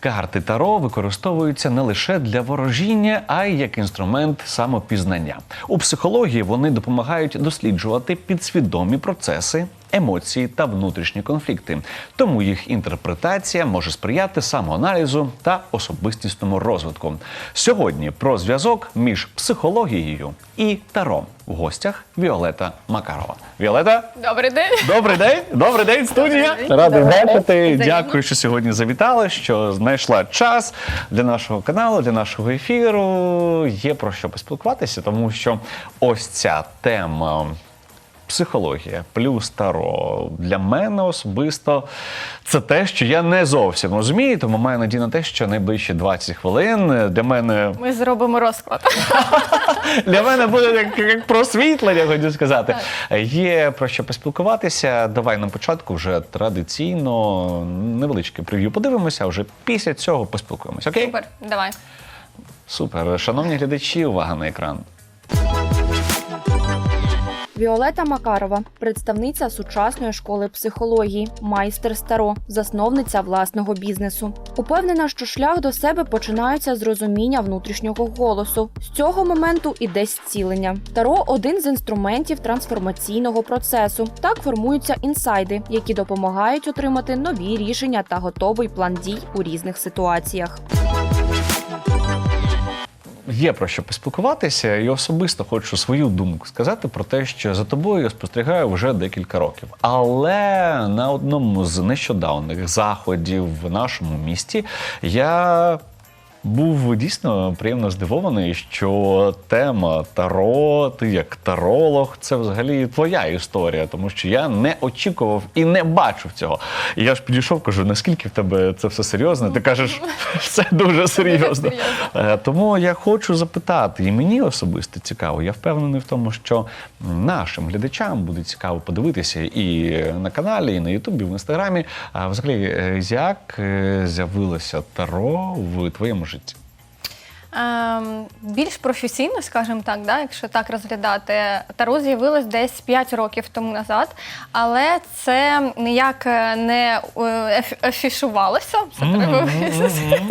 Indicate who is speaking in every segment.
Speaker 1: Карти Таро використовуються не лише для ворожіння, а й як інструмент самопізнання. У психології вони допомагають досліджувати підсвідомі процеси, емоції та внутрішні конфлікти. Тому їх інтерпретація може сприяти самоаналізу та особистісному розвитку. Сьогодні про зв'язок між психологією і таро. В гостях Віолета Макарова. Віолета,
Speaker 2: Добрий день.
Speaker 1: Добрий день, добрий день, студія. Радий бачити. Дякую, що сьогодні завітали, що знайшла час для нашого каналу, для нашого ефіру. Є про що поспілкуватися, тому що ось ця тема. Психологія плюс таро для мене особисто це те, що я не зовсім розумію, тому маю надію на те, що найближчі 20 хвилин для мене
Speaker 2: Ми зробимо розклад.
Speaker 1: для мене буде як, як просвітлення, хочу сказати. Є про що поспілкуватися. Давай на початку вже традиційно невеличке прев'ю подивимося, а вже після цього поспілкуємося. Окей?
Speaker 2: Супер, давай.
Speaker 1: Супер. Шановні глядачі, увага на екран.
Speaker 3: Віолета Макарова, представниця сучасної школи психології, майстер старо, засновниця власного бізнесу. Упевнена, що шлях до себе починається з розуміння внутрішнього голосу. З цього моменту іде зцілення. Таро один з інструментів трансформаційного процесу. Так формуються інсайди, які допомагають отримати нові рішення та готовий план дій у різних ситуаціях.
Speaker 1: Є про що поспілкуватися, і особисто хочу свою думку сказати про те, що за тобою я спостерігаю вже декілька років. Але на одному з нещодавних заходів в нашому місті я. Був дійсно приємно здивований, що тема таро, ти як таролог, це взагалі твоя історія, тому що я не очікував і не бачив цього. І я ж підійшов, кажу, наскільки в тебе це все серйозно? Ти кажеш, все дуже серйозно. Е, Тому я хочу запитати, і мені особисто цікаво. Я впевнений в тому, що нашим глядачам буде цікаво подивитися і на каналі, і на Ютубі, і в інстаграмі. А взагалі, е, як е, з'явилося таро в твоєму житті?
Speaker 2: Ем, більш професійно, скажімо так, да, якщо так розглядати, таро з'явилось десь 5 років тому назад, але це ніяк е, не е, афішувалося. Це треба визнати.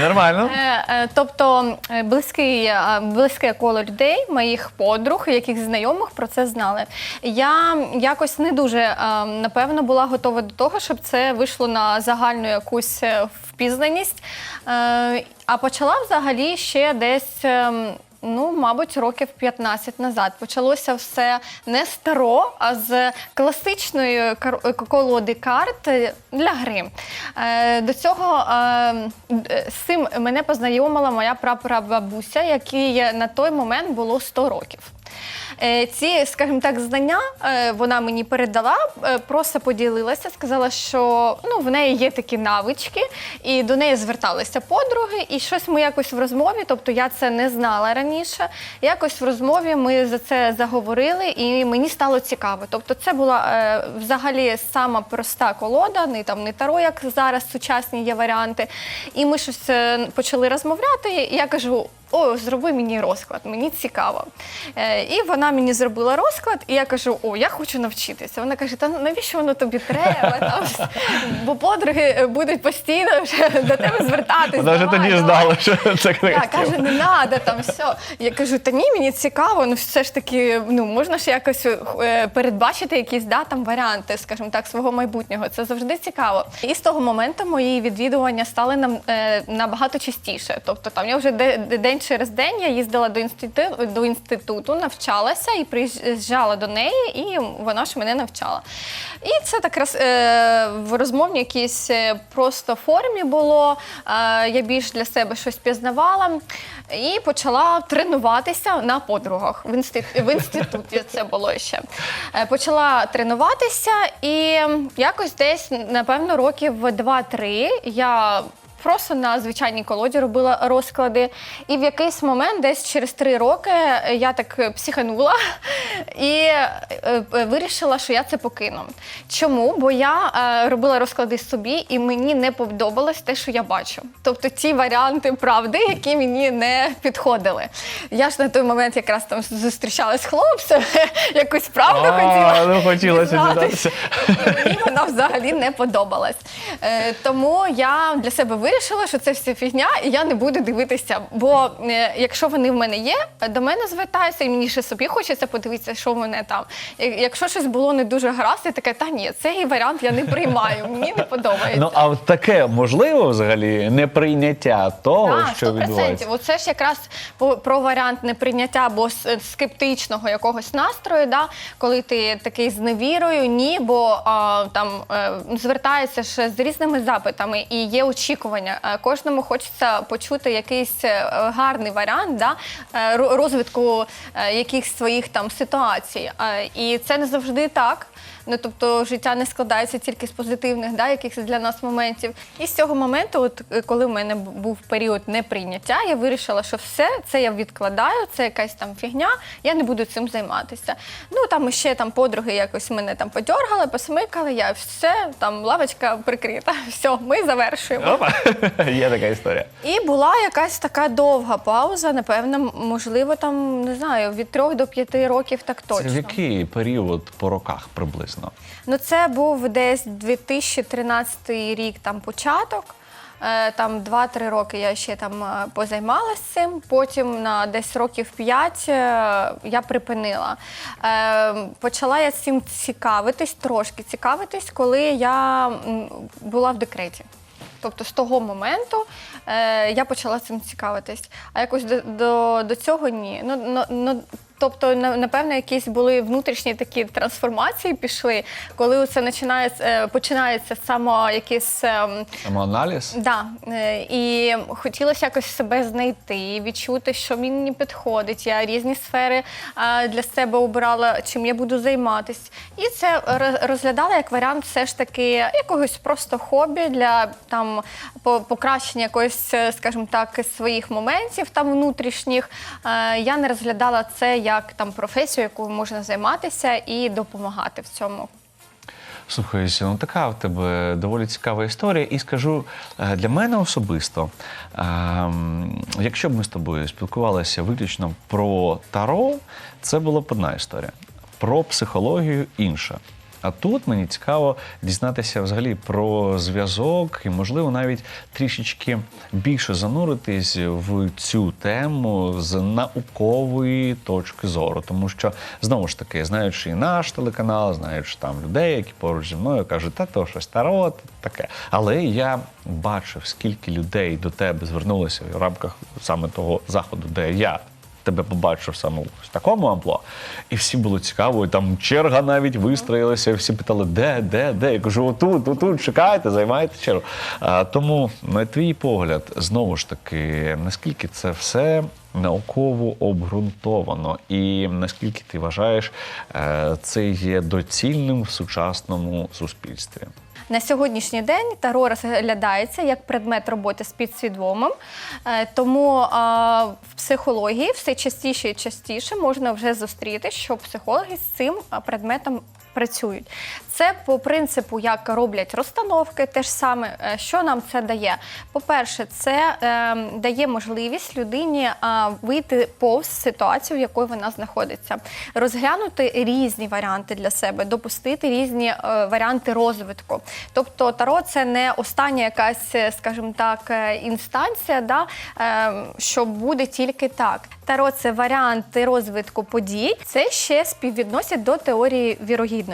Speaker 1: Нормально.
Speaker 2: Е, е, Тобто е, близький, близьке коло людей, моїх подруг, яких знайомих про це знали. Я якось не дуже напевно була готова до того, щоб це вийшло на загальну якусь впізнаність. А почала взагалі ще десь. Ем, Ну, мабуть, років 15 назад почалося все не старо, а з класичної кар- колоди карт для гри. Е, До цього е, з цим мене познайомила моя прапрабабуся, якій на той момент було 100 років. Е, Ці, скажімо так, знання е, вона мені передала, е, просто поділилася, сказала, що ну, в неї є такі навички, і до неї зверталися подруги, і щось ми якось в розмові, тобто я це не знала раніше. Якось в розмові ми за це заговорили, і мені стало цікаво. Тобто, це була взагалі сама проста колода, не там не таро, як зараз сучасні є варіанти. І ми щось почали розмовляти. І я кажу. О, зроби мені розклад, мені цікаво. Е, і вона мені зробила розклад, і я кажу: О, я хочу навчитися. Вона каже: Та навіщо воно тобі треба? Там, бо подруги е, будуть постійно вже до тебе звертатись.
Speaker 1: Вона вже тоді знала, що це
Speaker 2: Так,
Speaker 1: книжка.
Speaker 2: каже, не треба там все. Я кажу, та ні, мені цікаво, ну все ж таки, ну можна ж якось е, передбачити якісь да, там варіанти, скажімо так, свого майбутнього. Це завжди цікаво. І з того моменту мої відвідування стали нам е, набагато частіше. Тобто там я вже де, де- день через день я їздила до інституту, до інституту, навчалася і приїжджала до неї, і вона ж мене навчала. І це так раз е, в розмовній якійсь е, просто формі було. Е, я більш для себе щось пізнавала і почала тренуватися на подругах в, інститу, в інституті. Це було ще. Е, почала тренуватися, і якось десь, напевно, років 2-3 я. Просто на звичайній колоді робила розклади. І в якийсь момент, десь через три роки, я так психанула і е, е, вирішила, що я це покину. Чому? Бо я е, робила розклади собі, і мені не подобалось те, що я бачу. Тобто ті варіанти правди, які мені не підходили. Я ж на той момент якраз там зустрічалась з хлопцем, якусь правду хотіла.
Speaker 1: Ну хотілося
Speaker 2: дізнатися.
Speaker 1: дізнатися.
Speaker 2: Мені вона взагалі не подобалась. Е, тому я для себе вирішила, вирішила, що це все фігня, і я не буду дивитися. Бо е, якщо вони в мене є, до мене звертаються, і мені ще собі хочеться подивитися, що в мене там. Е, Якщо щось було не дуже гаразд, я така, та ні, цей варіант я не приймаю, мені не подобається.
Speaker 1: Ну а от таке можливо взагалі неприйняття того,
Speaker 2: Так,
Speaker 1: що
Speaker 2: 100%.
Speaker 1: відбувається.
Speaker 2: Оце ж якраз по- про варіант неприйняття або с- скептичного якогось настрою, да? коли ти такий з невірою, ні, бо а, там е, звертаються ж з різними запитами і є очікування. Е, Кожному хочеться почути якийсь е, гарний варіант да? е, розвитку якихось своїх там ситуацій. І це не завжди так. Ну тобто життя не складається тільки з позитивних, да, якихось для нас моментів. І з цього моменту, от е, коли в мене був період неприйняття, я вирішила, що все це я відкладаю, це якась там фігня, я не буду цим займатися. Ну там ще там подруги якось мене там подьоргали, посмикали, я все, там лавочка прикрита. Все, ми завершуємо.
Speaker 1: Опа, є така історія.
Speaker 2: І була якась така довга пауза, напевно, можливо, там не знаю, від трьох до п'яти років так точно.
Speaker 1: Це в який період по роках приблизно?
Speaker 2: Ну, це був десь 2013 рік, там початок. Е, Там 2-3 роки я ще там е, позаймалася цим. Потім на десь років 5 я припинила. Е, Почала я цим цікавитись, трошки цікавитись, коли я була в декреті. Тобто з того моменту е, я почала цим цікавитись. А якось до, до, до цього ні. Ну, ну, ну, тобто, напевно, якісь були внутрішні такі трансформації пішли, коли це починається, е, починається само якесь. ем,
Speaker 1: Самоаналіз?
Speaker 2: Да, е, і хотілося якось себе знайти, відчути, що мені підходить. Я різні сфери е, для себе обирала, чим я буду займатися. І це розглядала як варіант все ж таки якогось просто хобі для там по- покращення якоїсь, скажімо так, своїх моментів там внутрішніх. Я не розглядала це як там професію, якою можна займатися і допомагати в цьому.
Speaker 1: Слухай, ну така в тебе доволі цікава історія. І скажу е, для мене особисто, ем, якщо б ми з тобою спілкувалися виключно про таро, це була б одна історія. Про психологію інша. А тут мені цікаво дізнатися взагалі про зв'язок і, можливо, навіть трішечки більше зануритись в цю тему з наукової точки зору. Тому що знову ж таки, знаючи і наш телеканал, знаючи там людей, які поруч зі мною кажуть, та то щось таро, таке. Але я бачив, скільки людей до тебе звернулося в рамках саме того заходу, де я тебе побачив саме в такому амплуа, і всі було цікаво, і там черга навіть вистроїлася, і всі питали, де, де, де. Я кажу, отут, отут, чекайте, займайте чергу. А, тому, на твій погляд, знову ж таки, наскільки це все науково обґрунтовано, і наскільки ти вважаєш, е, це є доцільним в сучасному суспільстві?
Speaker 2: На сьогоднішній день таро розглядається як предмет роботи з підсвідомим, Е, тому в психології все частіше і частіше можна вже зустріти, що психологи з цим предметом працюють. Це по принципу, як роблять розстановки, те ж саме, е, що нам це дає. По-перше, це е, дає можливість людині вийти повз ситуацію, в якої вона знаходиться, розглянути різні варіанти для себе, допустити різні е, варіанти розвитку. Тобто таро це не остання якась, е, скажімо так, е, інстанція, да, е, що буде тільки так. Таро це варіанти розвитку подій. Це ще співвідносять до теорії вірогідності.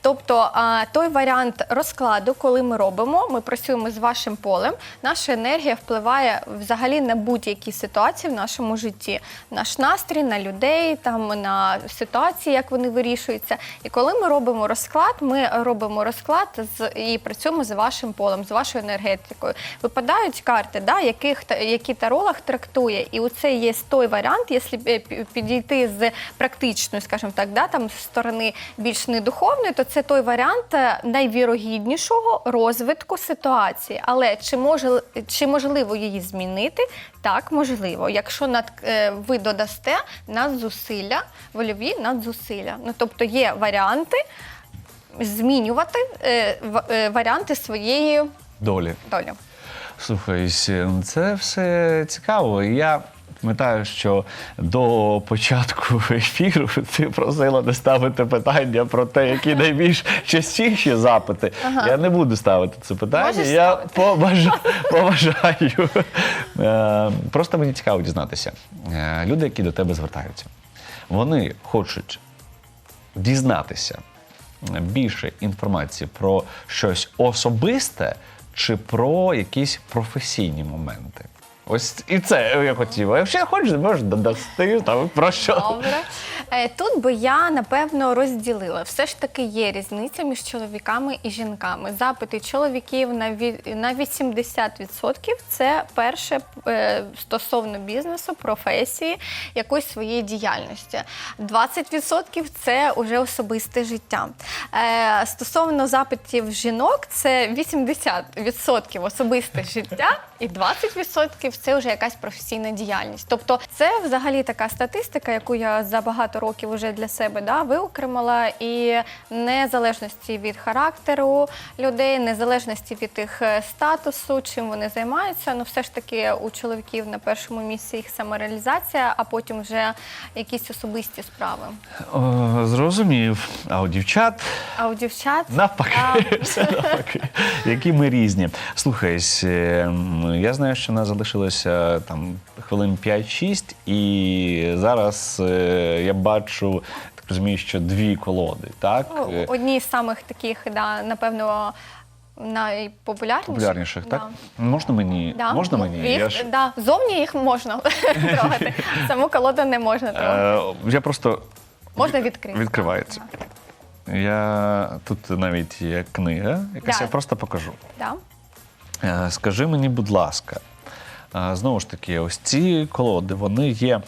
Speaker 2: Тобто той варіант розкладу, коли ми робимо, ми працюємо з вашим полем, наша енергія впливає взагалі на будь-які ситуації в нашому житті, наш настрій, на людей, там на ситуації, як вони вирішуються. І коли ми робимо розклад, ми робимо розклад з і працюємо з вашим полем, з вашою енергетикою. Випадають карти, да, яких які таролог трактує, і оце є той варіант, якщо е, підійти з практичної, скажімо так, да, там сторони більш недуховної, то це той варіант е, найвірогіднішого розвитку ситуації. Але чи може чи можливо її змінити? Так, можливо, якщо над е, ви додасте надзусилля, вольові надзусилля. Ну тобто є варіанти змінювати е, в- е, варіанти своєї
Speaker 1: Долі.
Speaker 2: долі.
Speaker 1: Слухай, це все цікаво. Я Пам'ятаю, що до початку ефіру ти просила не ставити питання про те, які найбільш частіші запити. Я не буду ставити це питання.
Speaker 2: Можеш
Speaker 1: я
Speaker 2: ставити.
Speaker 1: побажа... побажаю. Е, Просто мені цікаво дізнатися. Е, Люди, які до тебе звертаються, вони хочуть дізнатися більше інформації про щось особисте чи про якісь професійні моменти. Ось і це я хотів. А Якщо хочеш, можеш додасти там про що.
Speaker 2: Добре. Е, Тут би я напевно розділила. Все ж таки є різниця між чоловіками і жінками. Запити чоловіків на ві- на 80% це перше е, стосовно бізнесу, професії, якоїсь своєї діяльності. 20% це вже особисте життя. Е, Стосовно запитів жінок, це 80% особисте життя і 20% це вже якась професійна діяльність. Тобто, це взагалі така статистика, яку я за багато років вже для себе да, виокремила, і незалежності від характеру людей, незалежності від їх е, статусу, чим вони займаються. Ну, все ж таки у чоловіків на першому місці їх самореалізація, а потім вже якісь особисті справи.
Speaker 1: О, зрозумів. А у дівчат
Speaker 2: А у дівчат
Speaker 1: навпаки, все навпаки. Які ми різні. Слухай, ем, я знаю, що нас залишилося там хвилин 5-6, і зараз е, я бачу, так розумію, що дві колоди, так?
Speaker 2: Ну,
Speaker 1: Е,
Speaker 2: Одні з самих таких, да, напевно, найпопулярніших.
Speaker 1: Популярніших,
Speaker 2: Да.
Speaker 1: так? Можна мені?
Speaker 2: Да.
Speaker 1: Можна мені?
Speaker 2: Їх,
Speaker 1: Я ж-
Speaker 2: да, зовні їх можна трогати. Саму колоду не можна трогати.
Speaker 1: Е, я просто
Speaker 2: Можна відкрити.
Speaker 1: відкривається. Я тут навіть є книга, якась
Speaker 2: Да.
Speaker 1: я просто покажу.
Speaker 2: Да.
Speaker 1: Е, Скажи мені, будь ласка, знову ж таки, ось ці колоди, вони є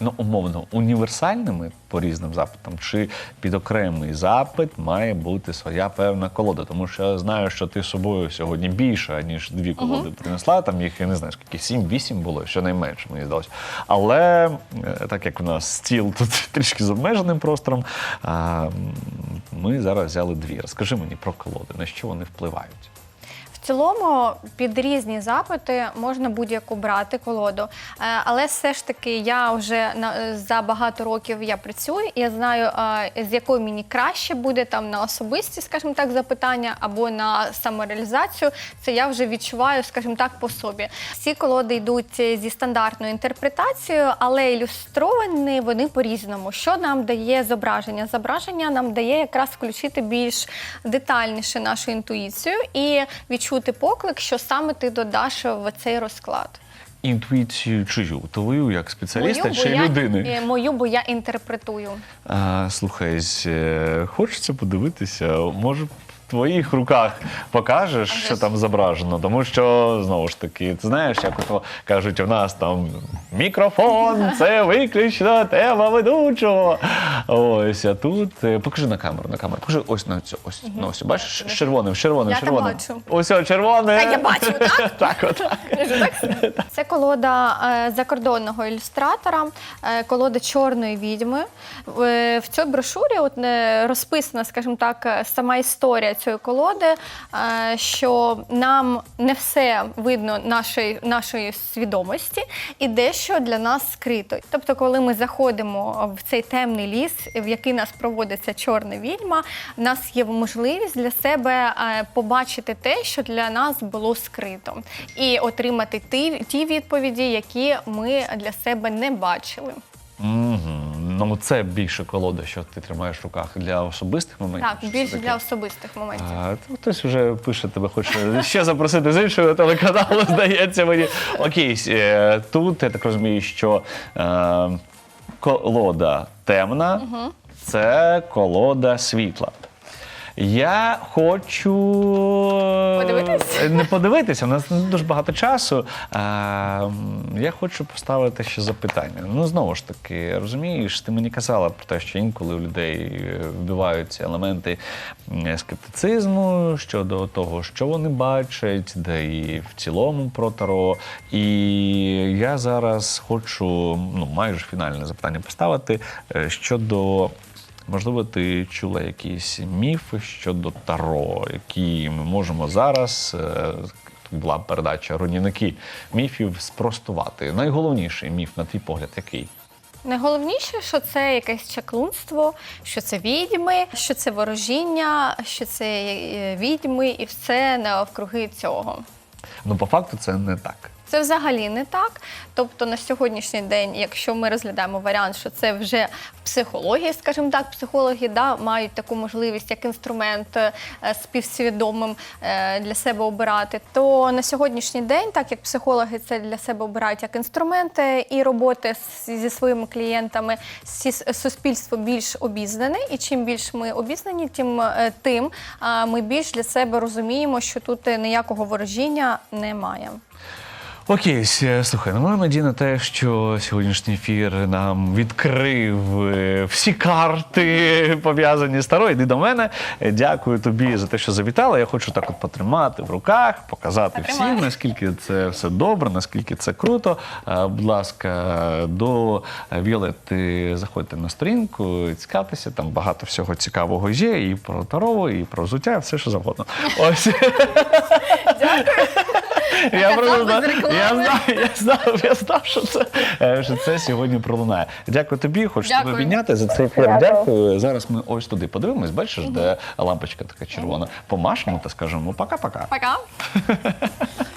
Speaker 1: ну, умовно універсальними по різним запитам, чи під окремий запит має бути своя певна колода? Тому що я знаю, що ти з собою сьогодні більше, ніж дві колоди принесла. Там їх, я не знаю, скільки сім-вісім було, щонайменше, мені здалося. Але е, так як у нас стіл тут трішки з обмеженим простором, ми зараз взяли дві. Розкажи мені про колоди, на що вони впливають.
Speaker 2: Цілому під різні запити можна будь-яку брати колоду. Е, Але все ж таки я вже за багато років я працюю, і я знаю, е, з якою мені краще буде там на особисті, скажімо так, запитання або на самореалізацію. Це я вже відчуваю, скажімо так, по собі. Всі колоди йдуть зі стандартною інтерпретацією, але ілюстровані вони по-різному. Що нам дає зображення? Зображення нам дає якраз включити більш детальніше нашу інтуїцію і відчути поклик, що саме ти додаш в цей розклад.
Speaker 1: Інтуїцію чию? Твою як спеціаліста
Speaker 2: мою,
Speaker 1: чи
Speaker 2: я-
Speaker 1: людини?
Speaker 2: Мою, бо я інтерпретую.
Speaker 1: А, слухай, е, хочеться подивитися, може. В твоїх руках покажеш,
Speaker 2: Ага
Speaker 1: що там зображено, тому що знову ж таки, ти знаєш, як ото кажуть, у нас там мікрофон, це виключно тема ведучого. Ось, а тут е, покажи на камеру, на камеру. Покажи ось на цю, ось на ось. Бачиш, з червоним, з червоним,
Speaker 2: Я
Speaker 1: з
Speaker 2: там
Speaker 1: червоним.
Speaker 2: бачу.
Speaker 1: Ось о, червоне.
Speaker 2: Та я бачу, так?
Speaker 1: так, отак.
Speaker 2: Це колода е, закордонного ілюстратора, е, колода чорної відьми. Е, В цій брошурі от, е, розписана, скажімо так, е, сама історія цієї колоди, е, що нам не все видно нашої, нашої свідомості і дещо для нас скрито. Тобто, коли ми заходимо в цей темний ліс, в який нас проводиться чорна відьма, в нас є можливість для себе е, побачити те, що для нас було скрито, і отримати ті, ті відповіді, які ми для себе не бачили.
Speaker 1: Мгм. Ну, це більше колода, що ти тримаєш в руках для особистих моментів.
Speaker 2: Так, більше для особистих моментів.
Speaker 1: А, то хтось вже пише, тебе хоче ще запросити з іншого телеканалу, здається мені. Окей, е, тут я так розумію, що е, колода темна, це колода світла. Я хочу
Speaker 2: Подивитись?
Speaker 1: Е, не подивитися. У нас не дуже багато часу. А, я хочу поставити ще запитання. Ну знову ж таки, розумієш, ти мені казала про те, що інколи у людей е, вбиваються елементи скептицизму щодо того, що вони бачать, де і в цілому про таро. І я зараз хочу ну майже фінальне запитання поставити е, щодо. Можливо, ти чула якісь міфи щодо таро, які ми можемо зараз е, була передача руйнівники міфів спростувати. Найголовніший міф, на твій погляд, який?
Speaker 2: Найголовніше, що це якесь чаклунство, що це відьми, що це ворожіння, що це е, відьми, і все навкруги цього.
Speaker 1: Ну, по факту, це не так.
Speaker 2: Це взагалі не так. Тобто на сьогоднішній день, якщо ми розглядаємо варіант, що це вже в психології, скажімо так, психологи да, мають таку можливість як інструмент е, співсвідомим е, для себе обирати, то на сьогоднішній день, так як психологи це для себе обирають як інструменти і роботи зі своїми клієнтами, суспільство більш обізнане, і чим більш ми обізнані, тим е, тим ми більш для себе розуміємо, що тут ніякого ворожіння немає.
Speaker 1: Окей, слухай, ну маю надію на те, що сьогоднішній ефір нам відкрив е, всі карти пов'язані з Таро. Іди до мене. Е, Дякую тобі за те, що завітала. Я хочу так от потримати в руках, показати
Speaker 2: Потримаю.
Speaker 1: всім, наскільки це все добре, наскільки це круто. Е, Будь ласка, до Віолетти заходьте на сторінку, цікавтеся, там багато всього цікавого є, і про Таро, і про взуття, і все що завгодно. Ось. Я просто знав, я знав, я знав, я знав, що це, е, що це сьогодні пролунає. Дякую тобі, хочу тебе
Speaker 2: Дякую.
Speaker 1: за цей ефір. Дякую. Зараз ми ось туди подивимось, бачиш, де лампочка така червона. Помашемо та скажемо пока-пока.
Speaker 2: Пока!